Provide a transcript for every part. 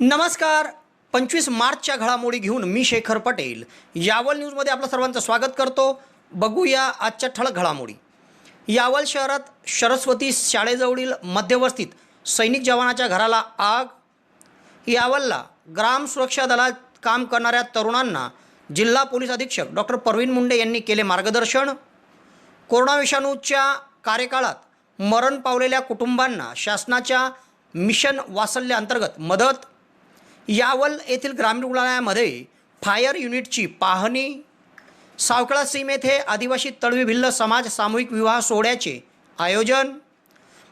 नमस्कार. पंचवीस मार्चच्या घडामोडी घेऊन मी शेखर पटेल. यावल न्यूजमध्ये आपलं सर्वांचं स्वागत करतो. बघूया आजच्या ठळक घडामोडी. यावल शहरात सरस्वती शाळेजवळील मध्यवस्थित सैनिक जवानाच्या घराला आग. यावलला ग्राम सुरक्षा दलात काम करणाऱ्या तरुणांना जिल्हा पोलीस अधीक्षक डॉक्टर परवीन मुंडे यांनी केले मार्गदर्शन. कोरोना विषाणूच्या कार्यकाळात मरण पावलेल्या कुटुंबांना शासनाच्या मिशन वासल्याअंतर्गत मदत. यावल येथील ग्रामीण रुग्णालयामध्ये फायर युनिटची पाहणी सावकळा सीम येथे आदिवासी तळवी भिल्ल समाज सामूहिक विवाह सोहळ्याचे आयोजन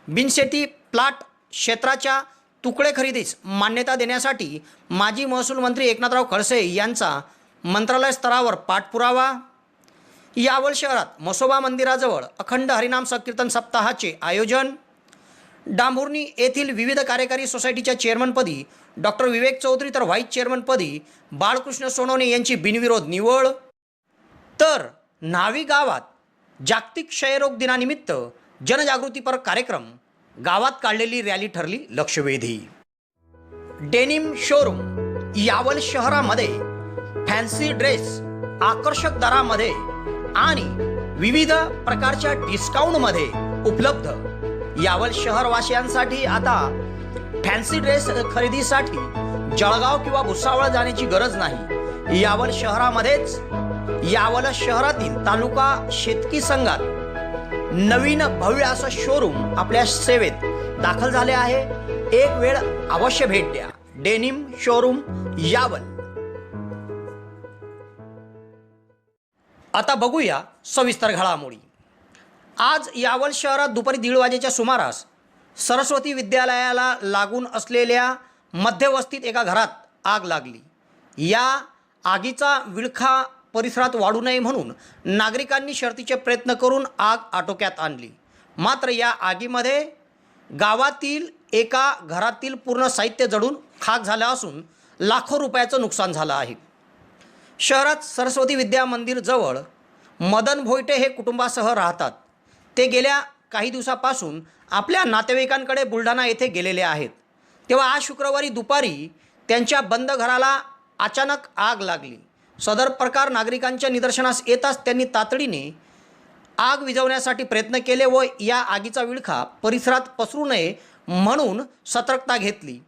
बिनशेती प्लाट क्षेत्राच्या तुकडे खरेदीस मान्यता देण्यासाठी माजी महसूल मंत्री एकनाथराव खडसे यांचा मंत्रालय स्तरावर पाठपुरावा यावल शहरात मसोबा मंदिराजवळ अखंड हरिनाम संकीर्तन सप्ताहाचे आयोजन डांभोर्णी येथील विविध कार्यकारी सोसायटीच्या चेअरमनपदी डॉक्टर विवेक चौधरी तर व्हाईस चेअरमनपदी बाळकृष्ण सोनवणे यांची बिनविरोध निवड. तर न्हावी गावात जागतिक क्षयरोग दिनानिमित्त जनजागृतीपर कार्यक्रम. गावात काढलेली रॅली ठरली लक्षवेधी. डेनिम शोरूम यावल शहरामध्ये फॅन्सी ड्रेस आकर्षक दरामध्ये आणि विविध प्रकारच्या डिस्काउंटमध्ये उपलब्ध. यावल शहरवासियांसाठी आता फॅन्सी ड्रेस खरेदीसाठी जळगाव किंवा भुसावळ जाण्याची गरज नाही. यावल शहरामध्येच यावल शहरातील तालुका शेतकी संघात नवीन भव्य असं शोरूम आपल्या सेवेत दाखल झाले आहे. एक वेळ अवश्य भेट द्या. Denim showroom Yawal. आता बघूया सविस्तर घडामोडी. आज यावल शहरात दुपारी दीड वाजेच्या सुमारास सरस्वती विद्यालयाला लागून असलेल्या मध्यवस्तीत एका घरात आग लागली. या आगीचा विळखा परिसरात वाढू नये म्हणून नागरिकांनी शर्तीचे प्रयत्न करून आग आटोक्यात आणली. मात्र या आगीमध्ये गावातील एका घरातील पूर्ण साहित्य जडून खाक झालं असून लाखो रुपयाचं नुकसान झालं आहे. शहरात सरस्वती विद्या मंदिर जवळ मदन भोयटे हे कुटुंबासह राहतात. ते गेल्या काही दिवसापासून आपल्या नातेवाईकांकडे बुलढाणा येथे गेलेले आहेत. तेव्हा आज शुक्रवारी दुपारी त्यांच्या बंद घराला अचानक आग लागली. सदर प्रकार नागरिकांच्या निदर्शनास येताच त्यांनी तातडीने आग विझवण्यासाठी प्रयत्न केले व या आगीचा विळखा परिसरात पसरू नये म्हणून सतर्कता घेतली.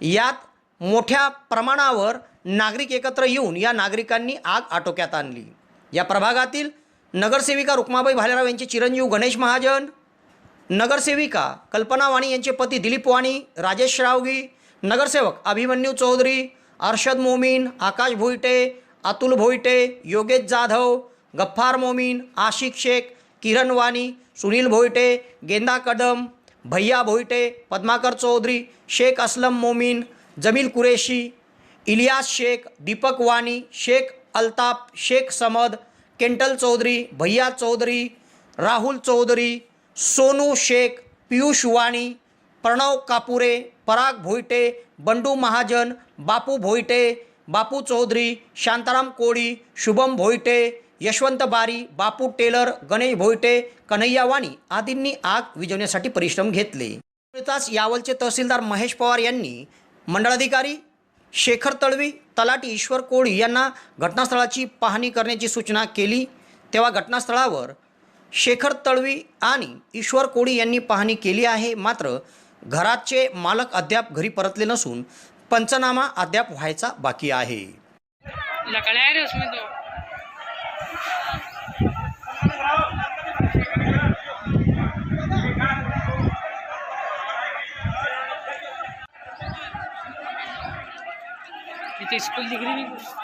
यात मोठ्या प्रमाणावर नागरिक एकत्र येऊन या नागरिकांनी आग आटोक्यात आणली. या प्रभागातील नगरसेविका रुक्माबाई भालेराव यांचे चिरंजीव गणेश महाजन नगरसेविका कल्पना वाणी यांचे पती दिलीप वाणी राजेश रावगी नगरसेवक अभिमन्यू चौधरी अर्शद मोमीन आकाश भोईटे अतुल भोईटे योगेश जाधव गफ्फार मोमीन आशिक शेख किरण वाणी सुनील भोईटे गेंदा कदम भैया भोईटे पद्माकर चौधरी शेख असलम मोमीन जमील कुरेशी इलियास शेख दीपक वाणी शेख अल्ताफ शेख समद केंटल चौधरी भैया चौधरी राहुल चौधरी सोनू शेख पियुष वाणी प्रणव कापुरे पराग भोईटे बंडू महाजन बापू भोईटे बापू चौधरी शांताराम कोळी शुभम भोईटे यशवंत बारी बापू टेलर गणेश भोईटे कन्हैया वाणी आदींनी आग विझवण्यासाठी परिश्रम घेतले. तास यावलचे तहसीलदार महेश पवार यांनी मंडळाधिकारी शेखर तळवी तलाटी ईश्वर कोळी यांना घटनास्थळाची पाहणी करण्याची सूचना केली. तेव्हा घटनास्थळावर शेखर तळवी आणि ईश्वर कोळी यांनी पाहणी केली आहे. मात्र घराचे मालक अद्याप घरी परतले नसून पंचनामा अद्याप व्हायचा बाकी आहे लकड़ा है रे उसमें तो ये तो स्कूल दिख रही नहीं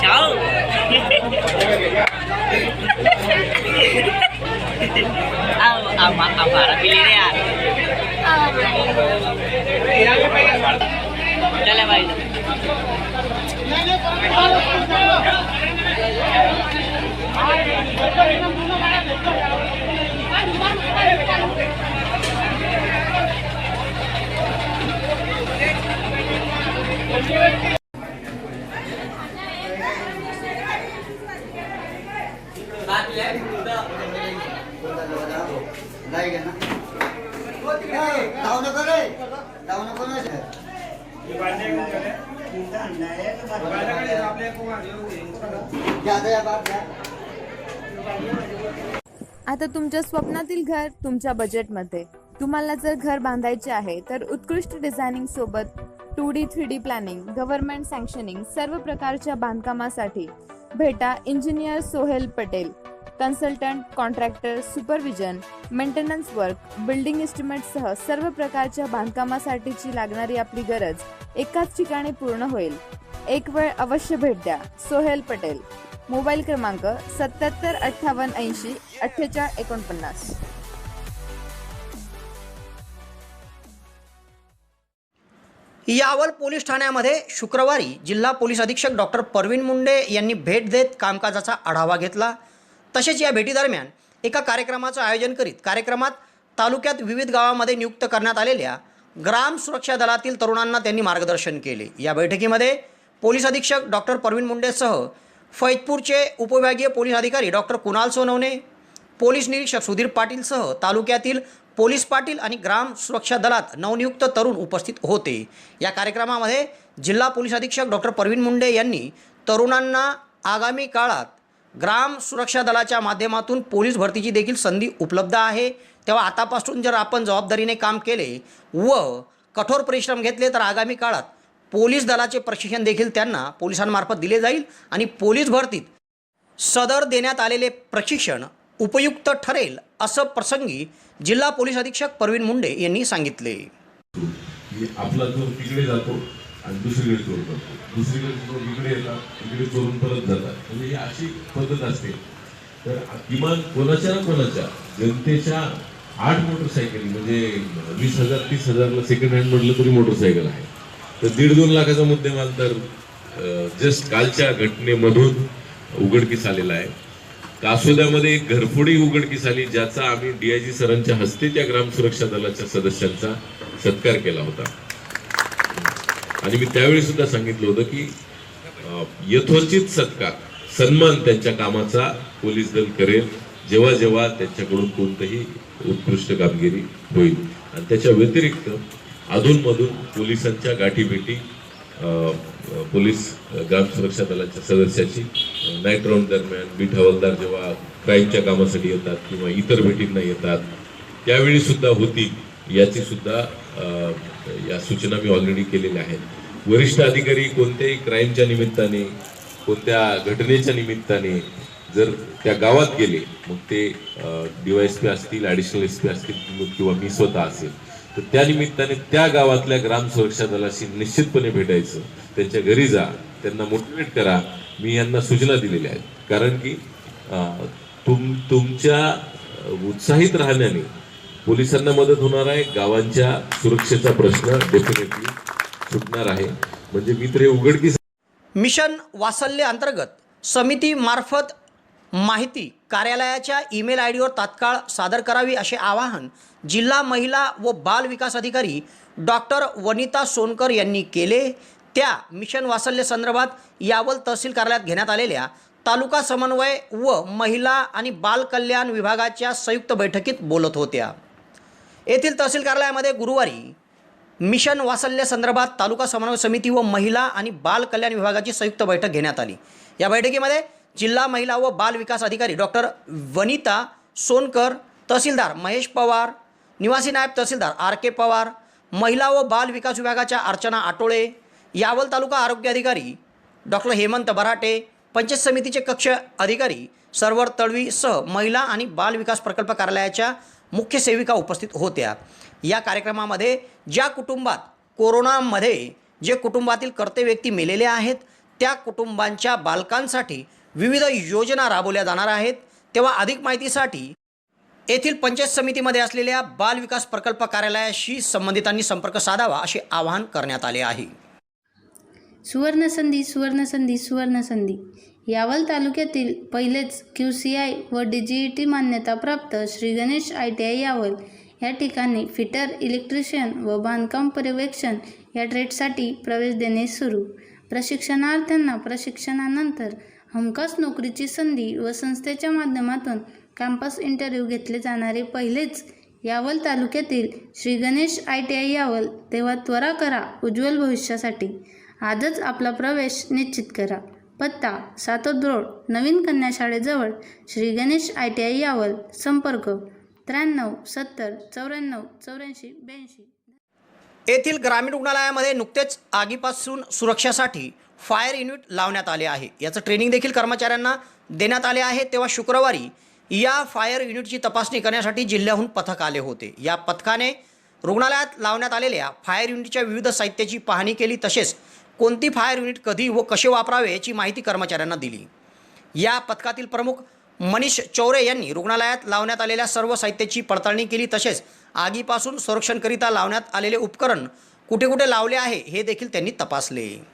Chao. Amara Pilirean. Dale, baila. Ay, तुमच्या स्वप्नातील घर तुमच्या बजेटमध्ये तुम्हाला जर घर बांधायचे आहे तर उत्कृष्ट डिझायनिंग सोबत two D three D planning government sanctioning सर्व प्रकारच्या बांधकामासाठी भेटा engineer Sohail Patel consultant contractor supervision maintenance work building इस्टिमेटसह सर्व प्रकारच्या बांधकामासाठीची लागणारी आपली गरज एकाच ठिकाणी पूर्ण होईल. एक वेळ अवश्य भेट द्या. सोहेल पटेल. मोबाईल क्रमांक सत्याहत्तर अठ्ठावन्न ऐंशी अठ्ठेचाळीस एकोणपन्नास. यावल पोलीस ठाण्यामध्ये शुक्रवारी जिल्हा पोलीस अधीक्षक डॉक्टर परवीन मुंडे यांनी भेट देत कामकाजाचा आढावा घेतला. तसेच या भेटीदरम्यान एका कार्यक्रमाचं आयोजन करीत कार्यक्रमात तालुक्यात विविध गावामध्ये नियुक्त करण्यात आलेल्या ग्राम सुरक्षा दलातील तरुणांना त्यांनी मार्गदर्शन केले. या बैठकीमध्ये पोलीस अधीक्षक डॉक्टर परवीन मुंडेसह फैजपूरचे उपविभागीय पोलीस अधिकारी डॉक्टर कुणाल सोनवणे पोलीस निरीक्षक सुधीर पाटीलसह तालुक्यातील पोलीस पाटील आणि ग्राम सुरक्षा दलात नवनियुक्त तरुण उपस्थित होते. या कार्यक्रमामध्ये जिल्हा पोलीस अधीक्षक डॉक्टर प्रवीण मुंडे यांनी तरुणांना आगामी काळात ग्राम सुरक्षा दलाच्या माध्यमातून पोलीस भरतीची देखील संधी उपलब्ध आहे. तेव्हा आतापासून जर आपण जबाबदारीने काम केले व कठोर परिश्रम घेतले तर आगामी काळात पोलीस दलाचे प्रशिक्षण देखील त्यांना पोलिसांमार्फत दिले जाईल आणि पोलीस भरतीत सदर देण्यात आलेले प्रशिक्षण उपयुक्त ठरेल असं प्रसंगी जिल्हा पोलीस अधीक्षक प्रवीण मुंडे यांनी सांगितले. आपला जो तिकडे जातो आणि दुसरीकडे चोर करतो. दुसरीकडे चोर इकडे येतात इकडे चोरून परत जातात. म्हणजे ही अशी पद्धत असते. तर किमान कोणाच्या ना कोणाच्या जनतेच्या आठ मोटरसायकल म्हणजे वीस हजार तीस हजारला सेकंड हँड म्हटलं तरी मोटरसायकल आहे. तर दीड दोन लाखाचा मुद्देमाल तर जस्ट कालच्या घटनेमधून उघडकीस आलेला आहे. कासोद्यामध्ये एक घरफोडी उघडकीस आली ज्याचा आम्ही डीआयजी सरांच्या हस्ते त्या ग्राम सुरक्षा दलाच्या सदस्यांचा सत्कार केला होता. आणि मी त्यावेळी सुद्धा सांगितलं होतं की यथोचित सत्कार सन्मान त्यांच्या कामाचा पोलीस दल करेल जेव्हा जेव्हा त्यांच्याकडून कोणतंही उत्कृष्ट कामगिरी होईल. आणि त्याच्या व्यतिरिक्त अधूनमधून पोलिसांच्या गाठीभेटी पोलीस ग्राम सुरक्षा दलाच्या सदस्याची नाईट राऊंड दरम्यान बीट हवालदार जेव्हा क्राईमच्या कामासाठी येतात किंवा इतर भेटींना येतात त्यावेळी सुद्धा होती. याची सुद्धा या सूचना मी ऑलरेडी केलेल्या आहेत. वरिष्ठ अधिकारी कोणत्याही क्राईमच्या निमित्ताने कोणत्या घटनेच्या निमित्ताने जर त्या गावात गेले मग ते डीवायएसपी असतील ॲडिशनल एस पी असतील किंवा मी स्वतः असेल तर त्या निमित्ताने त्या गावातल्या ग्राम सुरक्षा दलाशी निश्चितपणे भेटायचं. त्यांच्या घरी जा त्यांना मोटिवेट करा. मी यांना सूचना दिलेल्या आहेत. कारण की तुम तुमच्या उत्साहित राहण्याने पोलिसांना मदत होणार आहे. गावांच्या सुरक्षेचा प्रश्न डेफिनेटली सुटणार आहे. म्हणजे मी तर हे उघडकीस मिशन वासल्य अंतर्गत समितीमार्फत माहिती कार्यालयाच्या ईमेल आय डीवर तात्काळ सादर करावी असे आवाहन जिल्हा महिला व बाल विकास अधिकारी डॉक्टर वनिता सोनकर यांनी केले. त्या मिशन वासल्य संदर्भात यावल तहसील कार्यालयात घेण्यात आलेल्या तालुका समन्वय व महिला आणि बाल कल्याण विभागाच्या संयुक्त बैठकीत बोलत होत्या. येथील तहसील कार्यालयामध्ये गुरुवारी मिशन वासल्य संदर्भात तालुका समन्वय समिती व महिला आणि बाल कल्याण विभागाची संयुक्त बैठक घेण्यात आली. या बैठकीमध्ये जिल्हा महिला व बाल विकास अधिकारी डॉक्टर वनिता सोनकर तहसीलदार महेश पवार निवासी नायब तहसीलदार आर के पवार महिला व बाल विकास विभागाच्या अर्चना आटोळे यावल तालुका आरोग्य अधिकारी डॉक्टर हेमंत बराटे पंचायत समितीचे कक्ष अधिकारी सर्वर तळवीसह महिला आणि बाल विकास प्रकल्प कार्यालयाच्या मुख्य सेविका उपस्थित होत्या. या कार्यक्रमामध्ये ज्या कुटुंबात कोरोनामध्ये जे कुटुंबातील कर्ते व्यक्ती मेलेले आहेत त्या कुटुंबांच्या बालकांसाठी विविध योजना राबवल्या जाणार आहेत. तेव्हा अधिक माहितीसाठी येथील पंचायत समितीमध्ये असलेल्या बाल विकास प्रकल्प कार्यालयाशी संबंधितांनी संपर्क साधावा असे आवाहन करण्यात आले आहे. सुवर्णसंधी सुवर्णसंधी सुवर्णसंधी यावल तालुक्यातील पहिलेच क्यू सी आय व डी जी ई टी मान्यताप्राप्त Shri Ganesh I T I Yawal या ठिकाणी फिटर इलेक्ट्रिशियन व बांधकाम पर्यवेक्षण या ट्रेडसाठी प्रवेश देणे सुरू. प्रशिक्षणार्थ्यांना प्रशिक्षणानंतर हमखास नोकरीची संधी व संस्थेच्या माध्यमातून कॅम्पस इंटरव्ह्यू घेतले जाणारे पहिलेच यावल तालुक्यातील Shri Ganesh I T I Yawal तेव्हा त्वरा करा उज्ज्वल भविष्यासाठी. आजच आपला प्रवेश निश्चित करा. पत्ता सातोद रोड नवीन कन्या शाळेजवळ Shri Ganesh I T I Yawal. संपर्क त्र्याण्णव सत्तर चौऱ्याण्णव चौऱ्याऐंशी ब्याऐंशी. येथील ग्रामीण रुग्णालयामध्ये नुकतेच आगीपासून सुरक्षेसाठी फायर युनिट लावण्यात आले आहे. याचं ट्रेनिंग देखील कर्मचाऱ्यांना देण्यात आले आहे. तेव्हा शुक्रवारी या फायर युनिटची तपासणी करण्यासाठी जिल्ह्याहून पथक आले होते. या पथकाने रुग्णालयात लावण्यात आलेल्या फायर युनिटच्या विविध साहित्याची पाहणी केली. तसेच कोणती फायर युनिट कधी व कसे वापरावे याची माहिती कर्मचाऱ्यांना दिली. या पथकातील प्रमुख मनीष चौरे यांनी रुग्णालयात लावण्यात आलेल्या सर्व साहित्याची पडताळणी केली. तसेच आगीपासून संरक्षणकरिता लावण्यात आलेले उपकरण कुठे कुठे लावले आहे हे देखील त्यांनी तपासले.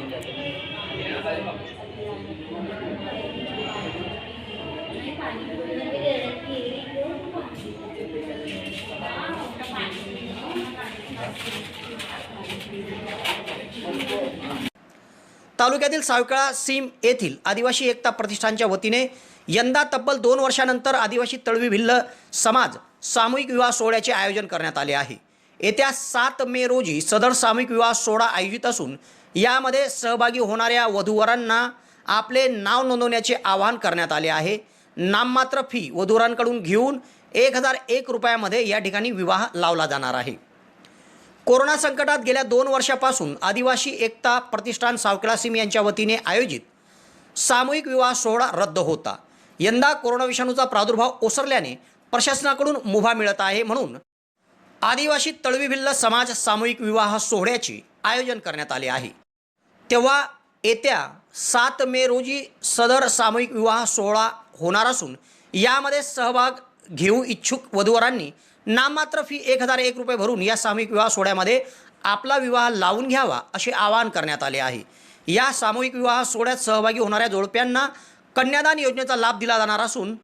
तालुक्यातील सावकाळा सीम येथील आदिवासी एकता प्रतिष्ठानच्या वतीने यंदा तब्बल दोन वर्षानंतर आदिवासी तळवी भिल्ल समाज सामूहिक विवाह सोहळ्याचे आयोजन करण्यात आले आहे. येत्या सात मे रोजी सदर सामूहिक विवाह सोहळा आयोजित असून यामध्ये सहभागी होणाऱ्या वधूवरांना आपले नाव नोंदवण्याचे आवाहन करण्यात आले आहे. नाममात्र फी वधुरांकडून घेऊन एक हजार एक रुपयामध्ये या ठिकाणी विवाह लावला जाणार आहे. कोरोना संकटात गेल्या दोन वर्षापासून आदिवासी एकता प्रतिष्ठान सावकेळासीम यांच्या वतीने आयोजित सामूहिक विवाह सोहळा रद्द होता. यंदा कोरोना विषाणूचा प्रादुर्भाव ओसरल्याने प्रशासनाकडून मुभा मिळत आहे म्हणून आदिवासी तळवीभिल्ल समाज सामूहिक विवाह सोहळ्याचे आयोजन करण्यात आले आहे. तेव्हा येत्या सात मे रोजी सदर सामूहिक विवाह सोहळा होणार असून यामध्ये सहभाग घेऊ इच्छुक वधूवरांनी नाममात्र फी एक हजार एक रुपये भरून या सामूहिक विवाह सोहळ्यामध्ये आपला विवाह लावून घ्यावा असे आवाहन करण्यात आले आहे. या सामूहिक विवाह सोहळ्यात सहभागी होणाऱ्या जोडप्यांना कन्यादान योजनेचा लाभ दिला जाणार असून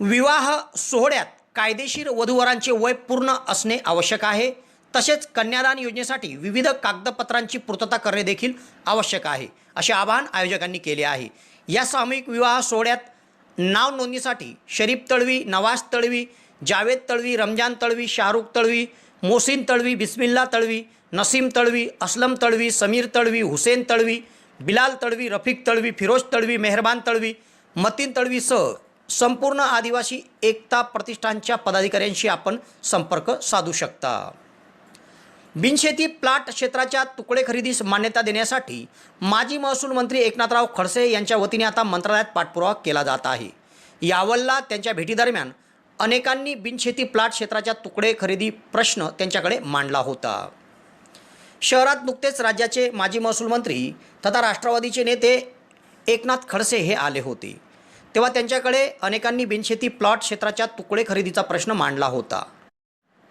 विवाह सोहळ्यात कायदेशीर वधूवरांचे वय पूर्ण असणे आवश्यक आहे. तसेच कन्यादान योजनेसाठी विविध कागदपत्रांची पूर्तता करणे देखील आवश्यक आहे असे आवाहन आयोजकांनी केले आहे. या सामूहिक विवाह सोहळ्यात नाव नोंदणीसाठी शरीफ तळवी नवाज तळवी जावेद तळवी रमजान तळवी शाहरुख तळवी मोसिन तळवी बिस्मिल्ला तळवी नसीम तळवी असलम तळवी समीर तळवी हुसेन तळवी बिलाल तळवी रफिक तळवी फिरोज तळवी मेहरबान तळवी मतीन तळवीसह संपूर्ण आदिवासी एकता प्रतिष्ठानच्या पदाधिकाऱ्यांशी आपण संपर्क साधू शकता. बिनशेती प्लाट क्षेत्राच्या तुकडे खरेदीस मान्यता देण्यासाठी माजी महसूल मंत्री एकनाथराव खडसे यांच्या वतीने आता मंत्रालयात पाठपुरावा केला जात आहे. यावलला त्यांच्या भेटीदरम्यान अनेकांनी बिनशेती प्लाट क्षेत्राच्या तुकडे खरेदी प्रश्न त्यांच्याकडे मांडला होता. शहरात नुकतेच राज्याचे माजी महसूल मंत्री तथा राष्ट्रवादीचे नेते एकनाथ खडसे हे आले होते. तेव्हा त्यांच्याकडे अनेकांनी बिनशेती प्लॉट क्षेत्राच्या तुकडे खरेदीचा प्रश्न मांडला होता.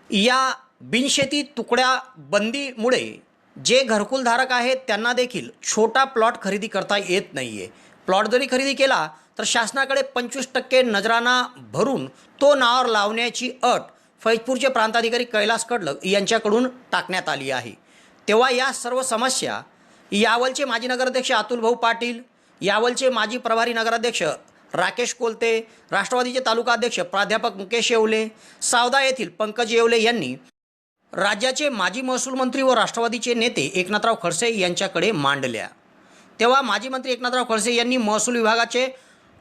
या बिनशेती तुकड्या बंदीमुळे जे घरकुलधारक आहेत त्यांना देखील छोटा प्लॉट खरेदी करता येत नाही आहे प्लॉट जरी खरेदी केला तर शासनाकडे पंचवीस टक्के नजराना भरून तो नावावर लावण्याची अट फैजपूरचे प्रांताधिकारी कैलास कडलक यांच्याकडून टाकण्यात आली आहे. तेव्हा या सर्व समस्या यावलचे माजी नगराध्यक्ष अतुल भाऊ पाटील यावलचे माजी प्रभारी नगराध्यक्ष राकेश कोलते राष्ट्रवादीचे तालुका अध्यक्ष प्राध्यापक मुकेश येवले सावदा येथील पंकज येवले यांनी राज्याचे माजी महसूल मंत्री व राष्ट्रवादीचे नेते एकनाथराव खडसे यांच्याकडे मांडल्या. तेव्हा माजी मंत्री एकनाथराव खडसे यांनी महसूल विभागाचे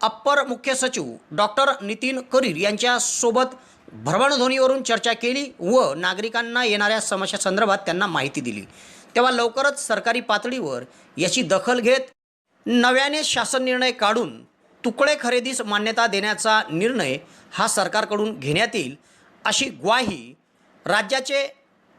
अप्पर मुख्य सचिव डॉक्टर नितीन करीर यांच्यासोबत भ्रमणध्वनीवरून चर्चा केली व नागरिकांना येणाऱ्या समस्यासंदर्भात त्यांना माहिती दिली. तेव्हा लवकरच सरकारी पातळीवर याची दखल घेत नव्याने शासन निर्णय काढून तुकडे खरेदीस मान्यता देण्याचा निर्णय हा सरकारकडून घेण्यात येईल अशी ग्वाही राज्याचे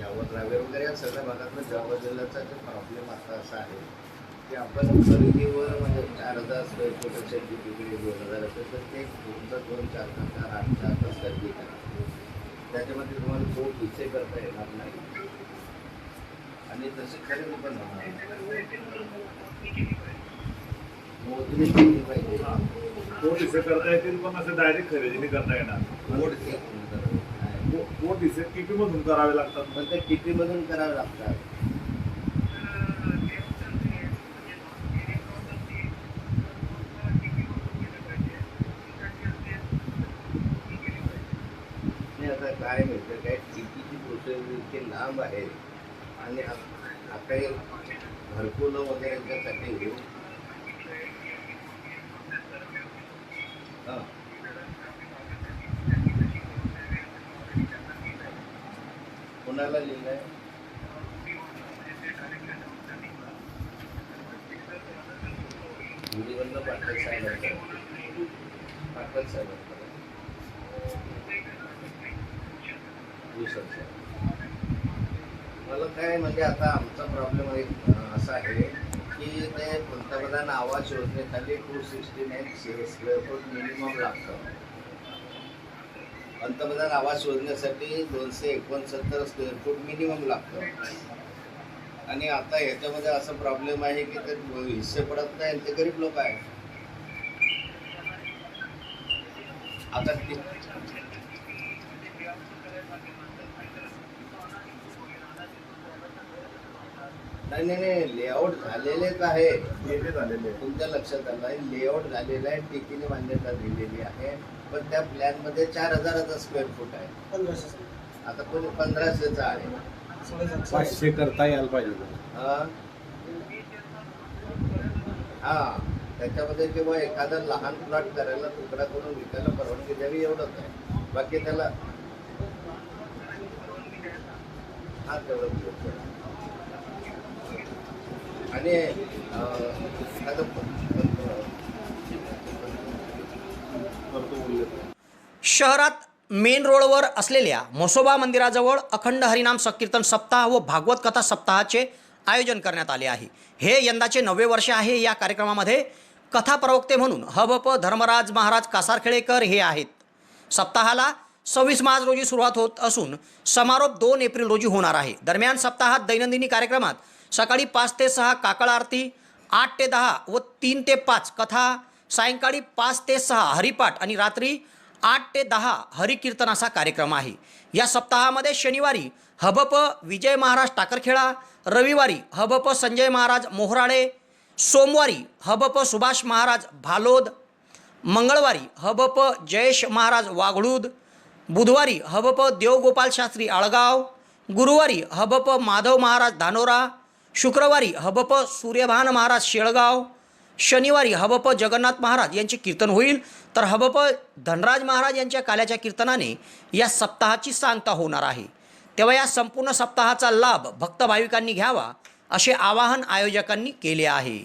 यावर ड्रायव्हर वगैरे या सगळ्या भागातला जळगाव जिल्ह्याचा जो प्रॉब्लेम आता असा आहे आपण खरेदीवर म्हणजे चार हजार स्क्वेअर फूटपेक्षा जी तिकडे दोन हजार असेल तर ते दोनचा दोन चार चार आठ चार तास खरेदी करा. त्याच्यामध्ये तुम्हाला विषय करता येणार नाही. आणि खरेदी पण होणार मोजणी केली पाहिजे. कोट हिस्से करता येतील पण असं डायरेक्ट खरेदी नाही करता येणार. हिस्से किती मधून करावे लागतात? पण ते टीपी मधून करावे लागतात नाही आता काय माहिती काय इथे लांब आहे आणि आता आपल्याला घरकुलं वगैरे त्यासाठी घेऊन हां कोणाला लिहिलंय हिंदीमधनं पाठक साहेब पाठक साहेब भूषण साहेब मला काय म्हणजे आता आमचा प्रॉब्लेम एक अं, असा आहे की ते पंतप्रधान आवास योजनेखाली two sixty nine square foot minimum लागतं पंतप्रधान आवास योजनेसाठी दोनशे एकोणसत्तर स्क्वेअर फूट मिनिमम लागतं. आणि आता ह्याच्यामध्ये असा प्रॉब्लेम आहे की ते हिस्से पडत नाही ते गरीब लोक आहेत. आता नाही नाही नाही लेआउट झालेलेच आहे. झालेले आहे. तुमच्या लक्षात आलं आहे लेआउट झालेलं आहे टीकीने मान्यता दिलेली आहे. पण त्या प्लॅनमध्ये चार हजाराचा स्क्वेअर फूट आहे. आता कोणी पंधराशेचा आहे. पाचशे करता यायला पाहिजे. हा? हा. त्याच्यामध्ये किंवा एखादा लहान प्लॉट करायला तुकडा करून विकायला परवानगी द्यावी एवढंच आहे. बाकी त्याला हा तेवढं. आणि शहरात मेन रोडवर असलेल्या म्हसोबा मंदिराजवळ अखंड हरिनाम संकीर्तन सप्ताह व भागवत कथा सप्ताहाचे आयोजन करण्यात आले आहे. हे यंदाचे नववे वर्ष आहे या कार्यक्रमामध्ये कथा प्रवक्ते म्हणून हबप धर्मराज महाराज कासारखेडेकर हे आहेत. सप्ताहाला सव्वीस मार्च रोजी सुरुवात होत असून समारोप दोन एप्रिल रोजी होणार आहे. दरम्यान सप्ताहात दैनंदिनी कार्यक्रमात सकाळी पाच ते सहा काकळ आरती आठ ते दहा व तीन ते पाच कथा सायंकाळी पाच ते सहा हरिपाठ आणि रात्री आठ ते दहा हरिकीर्तनाचा कार्यक्रम आहे. या सप्ताहामध्ये शनिवारी हबप विजय महाराज टाकरखेडा रविवारी हबप संजय महाराज मोहराळे सोमवारी हबप सुभाष महाराज भालोद मंगळवारी हबप जयेश महाराज वाघळूद बुधवारी हबप देवगोपाल शास्त्री आळगाव गुरुवारी हबप माधव महाराज धानोरा शुक्रवारी हबप सूर्यभान महाराज शेळगाव शनिवारी हबप जगन्नाथ महाराज यांचे कीर्तन होईल. तर हबप धनराज महाराज यांच्या काल्याच्या कीर्तनाने या सप्ताहाची सांगता होणार आहे. तेव्हा या संपूर्ण सप्ताहाचा लाभ भक्त भाविकांनी घ्यावा असे आवाहन आयोजकांनी केले आहे.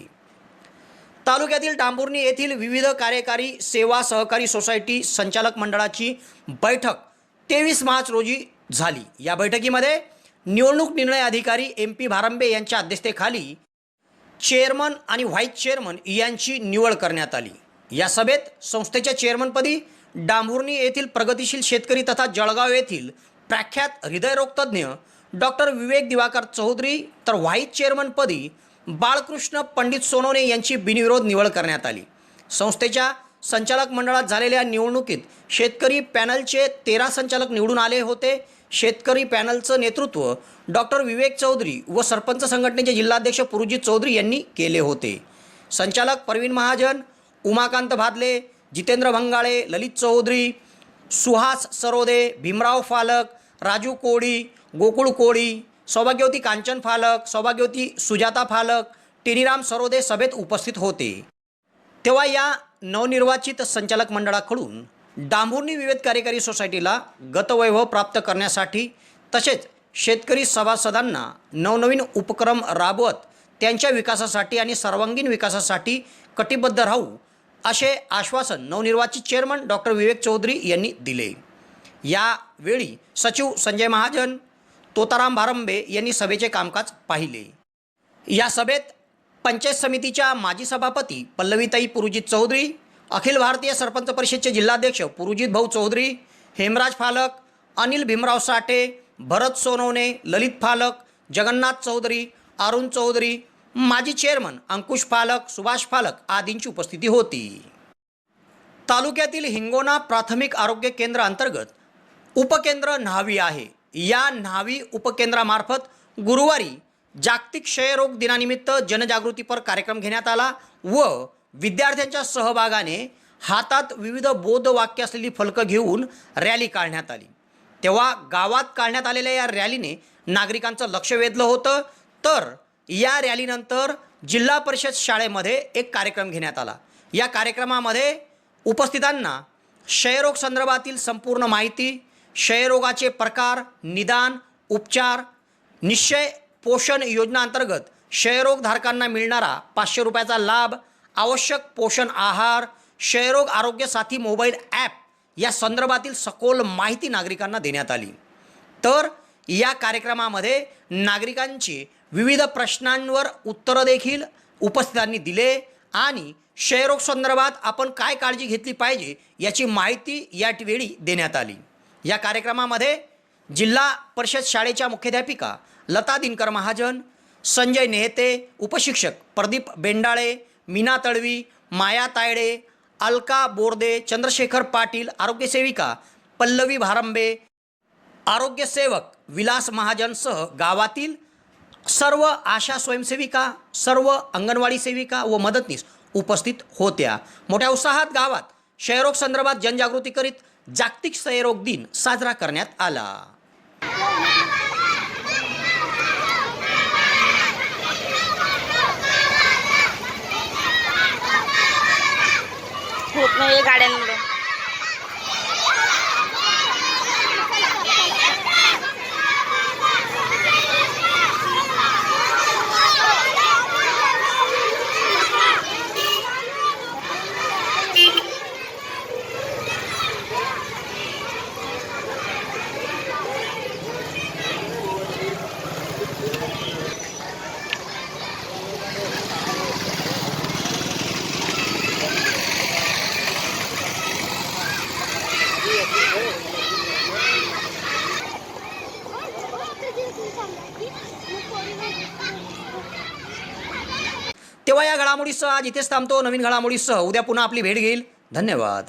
तालुक्यातील डांबुर्णी येथील विविध कार्यकारी सेवा सहकारी सोसायटी संचालक मंडळाची बैठक तेवीस मार्च रोजी झाली. या बैठकीमध्ये निवडणूक निर्णय अधिकारी एम पी भारंबे यांच्या अध्यक्षतेखाली चेअरमन आणि व्हाईस चेअरमन यांची निवड करण्यात आली. या सभेत संस्थेच्या चेअरमनपदी डांभुर्णी येथील प्रगतिशील शेतकरी तथा जळगाव येथील प्रख्यात हृदयरोगतज्ञ डॉक्टर विवेक दिवाकर चौधरी तर व्हाईस चेअरमनपदी बाळकृष्ण पंडित सोनवणे यांची बिनविरोध निवड करण्यात आली. संस्थेच्या संचालक मंडळात झालेल्या निवडणुकीत शेतकरी पॅनलचे तेरा संचालक निवडून आले होते. शेतकरी पॅनलचं नेतृत्व डॉक्टर विवेक चौधरी व सरपंच संघटनेचे जिल्हाध्यक्ष पुरुजित चौधरी यांनी केले होते. संचालक परवीन महाजन उमाकांत भादले जितेंद्र भंगाळे ललित चौधरी सुहास सरोदे भीमराव फालक राजू कोळी गोकुळ कोळी सौभाग्यवती कांचन फालक सौभाग्यवती सुजाता फालक टिनीराम सरोदे सभेत उपस्थित होते. तेव्हा या नवनिर्वाचित संचालक मंडळाकडून डांबुर्णी विविध कार्यकारी सोसायटीला गतवैभव प्राप्त करण्यासाठी तसेच शेतकरी सभासदांना नवनवीन उपक्रम राबवत त्यांच्या विकासासाठी आणि सर्वांगीण विकासासाठी कटिबद्ध राहू असे आश्वासन नवनिर्वाचित चेअरमन डॉक्टर विवेक चौधरी यांनी दिले. यावेळी सचिव संजय महाजन तोताराम भारंबे यांनी सभेचे कामकाज पाहिले. या सभेत पंचायत समितीच्या माजी सभापती पल्लवीताई पुरुजित चौधरी अखिल भारतीय सरपंच परिषदचे जिल्हाध्यक्ष पुरुजित भाऊ चौधरी हेमराज फालक अनिल भीमराव साठे भरत सोनवणे ललित फालक जगन्नाथ चौधरी अरुण चौधरी माजी चेअरमन अंकुश फालक सुभाष फालक आदींची उपस्थिती होती. तालुक्यातील हिंगोना प्राथमिक आरोग्य केंद्र अंतर्गत उपकेंद्र न्हावी आहे. या न्हावी उपकेंद्रामार्फत गुरुवारी जागतिक क्षयरोग दिनानिमित्त जनजागृतीपर कार्यक्रम घेण्यात आला व विद्यार्थ्यांच्या सहभागाने हातात विविध बोधवाक्य असलेली फलकं घेऊन रॅली काढण्यात आली. तेव्हा गावात काढण्यात आलेल्या या रॅलीने नागरिकांचं लक्ष वेधलं होतं. तर या रॅलीनंतर जिल्हा परिषद शाळेमध्ये एक कार्यक्रम घेण्यात आला. या कार्यक्रमामध्ये उपस्थितांना क्षयरोग संदर्भातील संपूर्ण माहिती क्षयरोगाचे प्रकार निदान उपचार निश्चय पोषण योजनाअंतर्गत क्षयरोगधारकांना मिळणारा पाचशे रुपयाचा लाभ आवश्यक पोषण आहार क्षयरोग आरोग्य साथी मोबाईल ॲप या संदर्भातील सखोल माहिती नागरिकांना देण्यात आली. तर या कार्यक्रमामध्ये नागरिकांची विविध प्रश्नांवर उत्तरं देखील उपस्थितांनी दिले आणि क्षयरोग संदर्भात आपण काय काळजी घेतली पाहिजे याची माहिती या वेळी देण्यात आली. या कार्यक्रमामध्ये जिल्हा परिषद शाळेच्या मुख्याध्यापिका लता दिनकर महाजन संजय नेहते उपशिक्षक प्रदीप बेंडाळे मीना तळवी माया तायडे अलका बोर्दे चंद्रशेखर पाटील आरोग्यसेविका पल्लवी भारंबे आरोग्यसेवक विलास महाजनसह गावातील सर्व आशा स्वयंसेविका सर्व अंगणवाडी सेविका व मदतनीस उपस्थित होत्या. मोठ्या उत्साहात गावात क्षयरोग संदर्भात जनजागृती करीत जागतिक क्षयरोग दिन साजरा करण्यात आला. खूप आज इथेच थांबतो. नवीन घडामोडीसह उद्या पुन्हा आपली भेट घेईल. धन्यवाद.